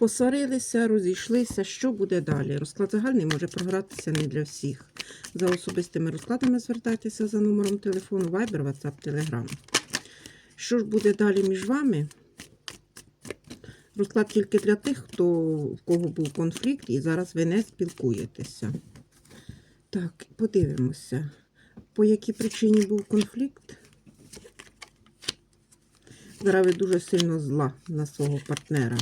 Посварилися, розійшлися. Що буде далі? Розклад загальний може програтися не для всіх. За особистими розкладами звертайтеся за номером телефону Viber, WhatsApp, Telegram. Що ж буде далі між вами? Розклад тільки для тих, хто, в кого був конфлікт, і зараз ви не спілкуєтеся. Так, подивимося, по якій причині був конфлікт. Зараз ви дуже сильно зла на свого партнера.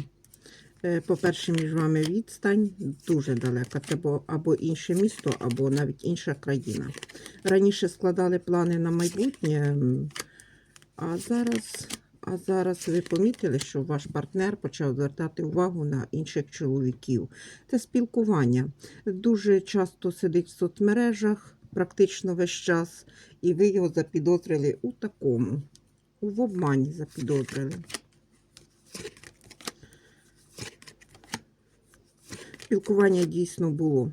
Е, По-перше, між вами відстань дуже далека. Це бо- або інше місто, або навіть інша країна. Раніше складали плани на майбутнє, а зараз, а зараз ви помітили, що ваш партнер почав звертати увагу на інших чоловіків. Це спілкування. Дуже часто сидить в соцмережах, практично весь час, і ви його запідозрили у такому, в обмані запідозрили. Спілкування дійсно було.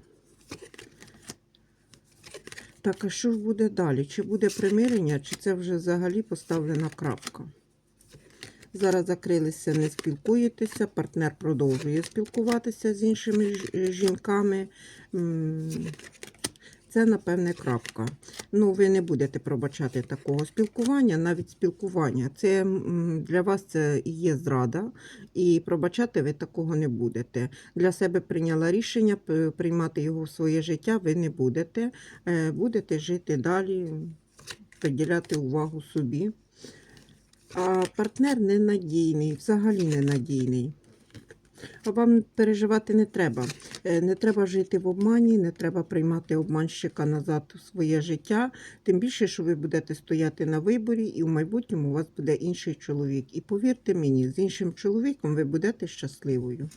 Так, а що ж буде далі? Чи буде примирення, чи це вже взагалі поставлена крапка? Зараз закрилися, не спілкуєтеся, партнер продовжує спілкуватися з іншими жінками. Це, напевне, крапка. Ну, ви не будете пробачати такого спілкування, навіть спілкування. Це для вас це є зрада, і пробачати ви такого не будете. Для себе прийняла рішення, приймати його в своє життя ви не будете. Е, Будете жити далі, приділяти увагу собі. А партнер ненадійний, взагалі ненадійний. Вам переживати не треба. Е, Не треба жити в обмані, не треба приймати обманщика назад у своє життя. Тим більше, що ви будете стояти на виборі, і в майбутньому у вас буде інший чоловік. І повірте мені, з іншим чоловіком ви будете щасливою.